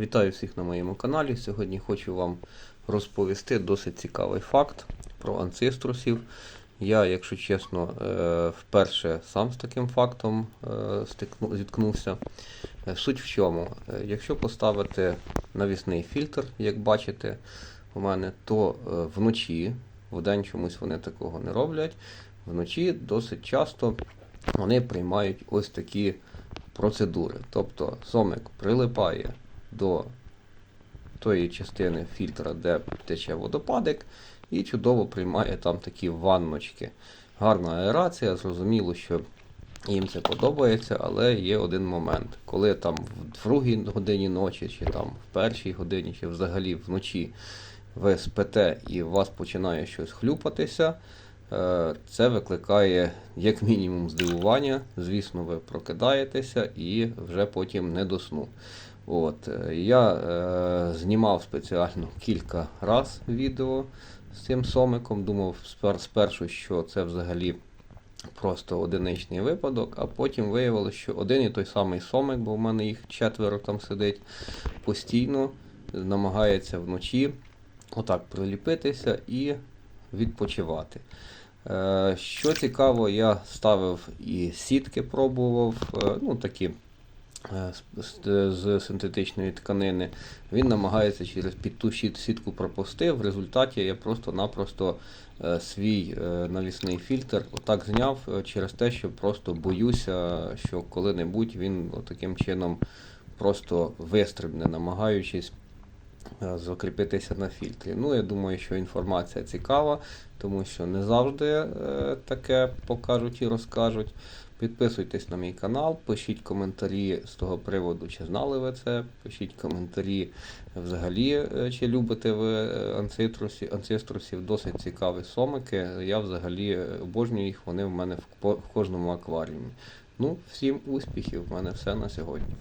Вітаю всіх на моєму каналі. Сьогодні хочу вам розповісти досить цікавий факт про анциструсів. Я, якщо чесно, е, вперше сам з таким фактом е, зіткнувся. Е, Суть в чому? Якщо поставити навісний фільтр, як бачите у мене, то вночі, вдень чомусь вони такого не роблять. Вночі досить часто вони приймають ось такі процедури. Тобто сомик прилипає до тої частини фільтра, де тече водопадик, і чудово приймає там такі ванночки. Гарна аерація, зрозуміло, що їм це подобається, але є один момент. Коли там в другій годині ночі, чи там в першій годині, чи взагалі вночі ви спите і у вас починає щось хлюпатися, е, це викликає як мінімум здивування. Звісно, ви прокидаєтеся і вже потім не до сну. От, е, я е, знімав спеціально кілька раз відео з цим сомиком. Думав спер- спершу, що це взагалі просто одиничний випадок, а потім виявилося, що один і той самий сомик, бо в мене їх четверо там сидить, постійно намагається вночі отак приліпитися і відпочивати. Е, Що цікаво, я ставив і сітки пробував, е, ну такі з- з, синтетичної тканини. Він намагається через під ту сітку пропустив. В результаті я просто-напросто е, свій е, навісний фільтр отак зняв е, через те, що просто боюся, що коли-небудь він таким чином просто вистрибне, намагаючись е, закріпитися на фільтрі. Ну, я думаю, що інформація цікава, тому що не завжди е, таке покажуть і розкажуть. Підписуйтесь на мій канал, пишіть коментарі з того приводу, чи знали ви це. Пишіть коментарі взагалі, е, чи любите ви е, анциструсів. Досить цікаві сомики. Я взагалі е, обожнюю їх, вони в мене в кожному акваріумі. Ну, всім успіхів! В мене все на сьогодні.